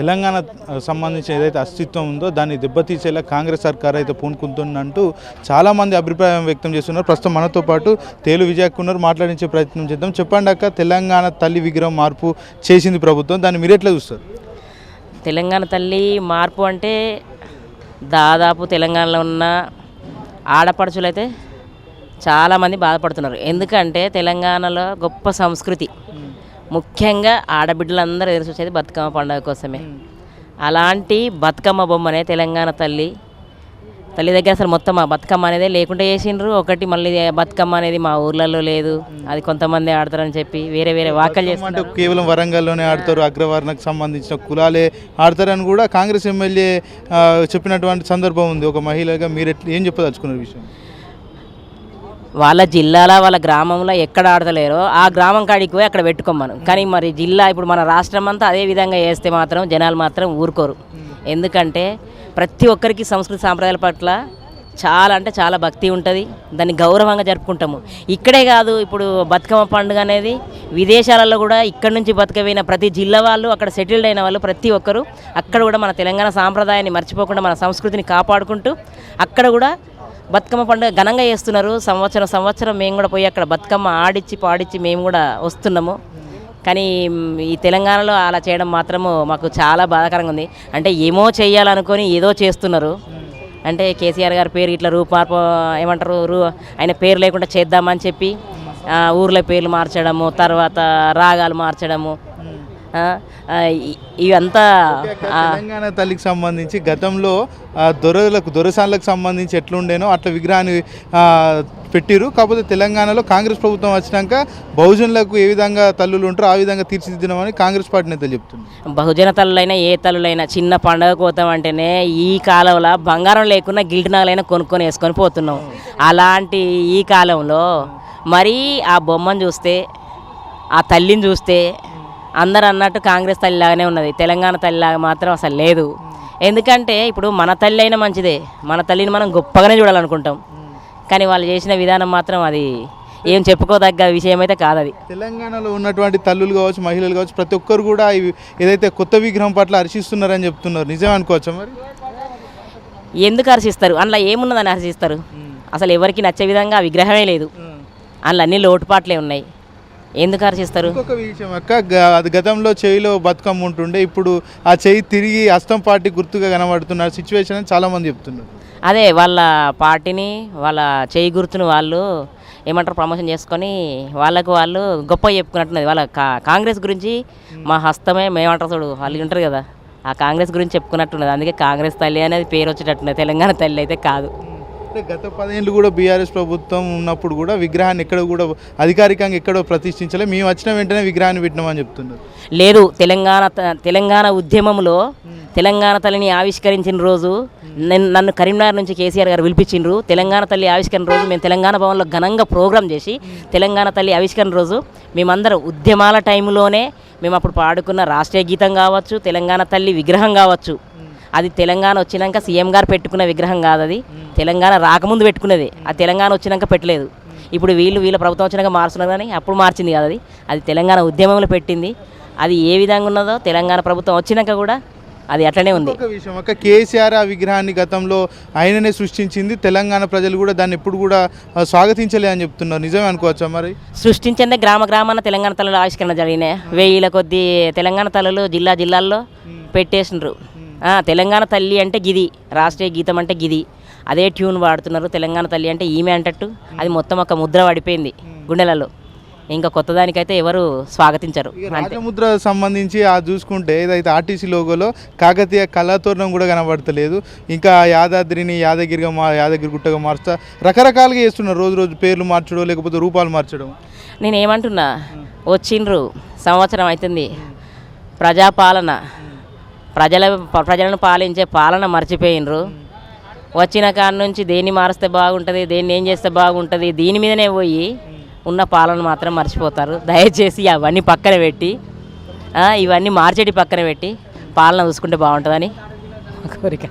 తెలంగాణ సంబంధించి ఏదైతే అస్తిత్వం ఉందో దాన్ని దెబ్బతీసేలా కాంగ్రెస్ సర్కార్ అయితే పూనుకుంటుందంటూ చాలామంది అభిప్రాయం వ్యక్తం చేస్తున్నారు. ప్రస్తుతం మనతో పాటు తేలు విజయ్ కున్నారు మాట్లాడించే ప్రయత్నం చేద్దాం. చెప్పండి అక్క తెలంగాణ తల్లి విగ్రహం మార్పు చేసింది ప్రభుత్వం. దాన్ని మీరు ఎట్లా చూస్తారు? తెలంగాణ తల్లి మార్పు అంటే దాదాపు తెలంగాణలో ఉన్న ఆడపడుచులైతే చాలామంది బాధపడుతున్నారు. ఎందుకంటే తెలంగాణలో గొప్ప సంస్కృతి. ముఖ్యంగా ఆడబిడ్డలందరూ ఎదురు చూసేది బతుకమ్మ పండుగ కోసమే. అలాంటి బతుకమ్మ బొమ్మనే తెలంగాణ తల్లి తల్లి దగ్గర అసలు మొత్తం ఆ బతుకమ్మ అనేది లేకుండా చేసిండ్రు. ఒకటి మళ్ళీ బతుకమ్మ అనేది మా ఊర్లలో లేదు. అది కొంతమంది ఆడతారని చెప్పి వేరే వేరే వాకలు అంటే చేస్తున్నారు. కేవలం వరంగల్లోనే ఆడతారు అగ్రవర్ణకు సంబంధించిన కులాలే ఆడతారని కూడా కాంగ్రెస్ ఎమ్మెల్యే చెప్పినటువంటి సందర్భం ఉంది. ఒక మహిళగా మీరు ఏం చెప్పదలుచుకున్న విషయం? వాళ్ళ జిల్లాలో వాళ్ళ గ్రామంలో ఎక్కడ ఆడతలేరో ఆ గ్రామం కాడికి పోయి అక్కడ పెట్టుకోమను కానీ మరి జిల్లా ఇప్పుడు మన రాష్ట్రం అంతా అదే విధంగా వేస్తే మాత్రం జనాలు మాత్రం ఊరుకోరు. ఎందుకంటే ప్రతి ఒక్కరికి సంస్కృతి సాంప్రదాయాల పట్ల చాలా అంటే చాలా భక్తి ఉంటుంది. దాన్ని గౌరవంగా జరుపుకుంటాము. ఇక్కడే కాదు ఇప్పుడు బతుకమ్మ పండుగ అనేది విదేశాలలో కూడా ఇక్కడ నుంచి బతుకపోయిన ప్రతి జిల్లా వాళ్ళు అక్కడ సెటిల్డ్ అయిన వాళ్ళు ప్రతి ఒక్కరు అక్కడ కూడా మన తెలంగాణ సాంప్రదాయాన్ని మర్చిపోకుండా మన సంస్కృతిని కాపాడుకుంటూ అక్కడ కూడా బతుకమ్మ పండుగ ఘనంగా చేస్తున్నారు. సంవత్సరం సంవత్సరం మేము కూడా పోయి అక్కడ బతుకమ్మ ఆడిచ్చి పాడిచ్చి మేము కూడా వస్తున్నాము. కానీ ఈ తెలంగాణలో అలా చేయడం మాత్రము మాకు చాలా బాధాకరంగా ఉంది. అంటే ఏమో చేయాలనుకొని ఏదో చేస్తున్నారు. అంటే కేసీఆర్ గారి పేరు ఇట్లా రూపార్ప ఏమంటారు రూ ఆయన పేరు లేకుండా చేద్దామని చెప్పి ఊర్ల పేర్లు మార్చడము తర్వాత రాగాలు మార్చడము ఇవంతా తెలంగాణ తల్లికి సంబంధించి గతంలో దొరలకు దొరసాన్లకు సంబంధించి ఎట్లుండేనో అట్లా విగ్రహాన్ని పెట్టిరు కాకపోతే తెలంగాణలో కాంగ్రెస్ ప్రభుత్వం వచ్చినాక బహుజనులకు ఏ విధంగా తల్లులు ఉంటారో ఆ విధంగా తీర్చిదిద్దమని కాంగ్రెస్ పార్టీ నేతలు చెప్తున్నారు. బహుజన తల్లులైనా ఏ తల్లులైనా చిన్న పండగ కోతాం అంటేనే ఈ కాలంలో బంగారం లేకున్నా గిల్ట్ నగలైనా కొనుక్కొని వేసుకొని పోతున్నాం. అలాంటి ఈ కాలంలో మరీ ఆ బొమ్మను చూస్తే ఆ తల్లిని చూస్తే అందరు అన్నట్టు కాంగ్రెస్ తల్లి లాగానే ఉన్నది. తెలంగాణ తల్లిలాగా మాత్రం అసలు లేదు. ఎందుకంటే ఇప్పుడు మన తల్లి అయినా మంచిదే. మన తల్లిని మనం గొప్పగానే చూడాలనుకుంటాం. కానీ వాళ్ళు చేసిన విధానం మాత్రం అది ఏం చెప్పుకోదగ్గ విషయం అయితే కాదు అది తెలంగాణలో ఉన్నటువంటి తల్లులు కావచ్చు మహిళలు కావచ్చు ప్రతి ఒక్కరు కూడా ఏదైతే కొత్త విగ్రహం పట్ల హర్షిస్తున్నారని చెప్తున్నారు. నిజం అనుకోవచ్చా మరి? ఎందుకు హర్షిస్తారు? అందులో ఏమున్నదని హర్షిస్తారు? అసలు ఎవరికి నచ్చే విధంగా ఆ విగ్రహమే లేదు. అందులో అన్ని లోటుపాట్లే ఉన్నాయి. ఎందుకు హర్షిస్తారు ఇంకొక విషయం అక్క అది గతంలో చేయిలో బతుకమ్మ ఉంటుండే ఇప్పుడు ఆ చేయి తిరిగి హస్తం పార్టీ గుర్తుగా కనబడుతున్న సిచ్యువేషన్ అని చాలా మంది చెప్తున్నారు. అదే వాళ్ళ పార్టీని వాళ్ళ చేయి గుర్తును వాళ్ళు ఏమంటారు ప్రమోషన్ చేసుకొని వాళ్ళకు వాళ్ళు గొప్ప చెప్పుకున్నట్టున్నది. వాళ్ళ కా కాంగ్రెస్ గురించి మా హస్తమే మేమంటారు చూడు వాళ్ళు ఉంటారు కదా. ఆ కాంగ్రెస్ గురించి చెప్పుకున్నట్టున్నది. అందుకే కాంగ్రెస్ తల్లి అనేది పేరు వచ్చేటట్టున్నది తెలంగాణ తల్లి అయితే కాదు. అంటే గత పదేళ్ళు కూడా బీఆర్ఎస్ ప్రభుత్వం ఉన్నప్పుడు కూడా విగ్రహాన్ని ఎక్కడ కూడా అధికారికంగా ఎక్కడో ప్రతిష్ఠించలే. మేము వచ్చిన వెంటనే విగ్రహాన్ని పెట్టినామని చెప్తున్నారు. లేదు తెలంగాణ త- తెలంగాణ ఉద్యమంలో తెలంగాణ తల్లిని ఆవిష్కరించిన రోజు నన్ను కరీంనగర్ నుంచి కేసీఆర్ గారు పిలిపించిండ్రు. తెలంగాణ తల్లి ఆవిష్కరణ రోజు మేము తెలంగాణ భవన్లో ఘనంగా ప్రోగ్రాం చేసి తెలంగాణ తల్లి ఆవిష్కరణ రోజు మేమందరం ఉద్యమాల టైంలోనే మేము అప్పుడు పాడుకున్న రాష్ట్రీయ గీతం కావచ్చు తెలంగాణ తల్లి విగ్రహం కావచ్చు. అది తెలంగాణ వచ్చినాక సీఎం గారు పెట్టుకున్న విగ్రహం కాదు అది. తెలంగాణ రాకముందు పెట్టుకున్నది. ఆ తెలంగాణ వచ్చినాక పెట్టలేదు. ఇప్పుడు వీళ్ళు వీళ్ళ ప్రభుత్వం వచ్చినాక మారుస్తున్నారు కానీ అప్పుడు మార్చింది కాదు అది. అది తెలంగాణ ఉద్యమంలో పెట్టింది. అది ఏ విధంగా ఉన్నదో తెలంగాణ ప్రభుత్వం వచ్చినాక కూడా అది అట్లనే ఉంది. ఒక విషయం అక్క కేసీఆర్ ఆ విగ్రహాన్ని గతంలో ఆయననే సృష్టించింది. తెలంగాణ ప్రజలు కూడా దాన్ని ఎప్పుడు కూడా స్వాగతించలే అని చెప్తున్నారు. నిజమే అనుకోవచ్చా మరి? సృష్టించిందే గ్రామ గ్రామాన తెలంగాణ తల్లులు ఆవిష్కరణ జరిగినాయి. వెయ్యిల కొద్ది తెలంగాణ తల్లులు జిల్లా జిల్లాల్లో పెట్టేసిండ్రు. ఆ, తెలంగాణ తల్లి అంటే గిది. రాష్ట్రీయ గీతం అంటే గిది. అదే ట్యూన్ వాడుతున్నారు. తెలంగాణ తల్లి అంటే ఈమె అంటట్టు. అది మొత్తం ఒక ముద్ర పడిపోయింది గుండెలలో. ఇంకా కొత్త దానికైతే ఎవరు స్వాగతించరు. రాజముద్ర సంబంధించి ఆ చూసుకుంటే ఏదైతే ఆర్టీసీ లోగోలో కాకతీయ కళాతోరణం కూడా కనబడతలేదు. ఇంకా యాదాద్రిని యాదగిరిగా మా యాదగిరి గుట్టగా మార్చా రకరకాలుగా చేస్తున్నారు. రోజు రోజు పేర్లు మార్చడం లేకపోతే రూపాలు మార్చడం నేను ఏమంటున్నా వచ్చిండ్రు. సంవత్సరం అవుతుంది ప్రజాపాలన. ప్రజల ప్రజలను పాలించే పాలన మర్చిపోయినరు. వచ్చిన కాడ నుంచి దేన్ని మారిస్తే బాగుంటుంది దేన్ని ఏం చేస్తే బాగుంటుంది దీని మీదనే పోయి ఉన్న పాలన మాత్రం మర్చిపోతారు. దయచేసి అవన్నీ పక్కన పెట్టి ఇవన్నీ మార్చేటి పక్కన పెట్టి పాలన చూసుకుంటే బాగుంటుందని కోరిక.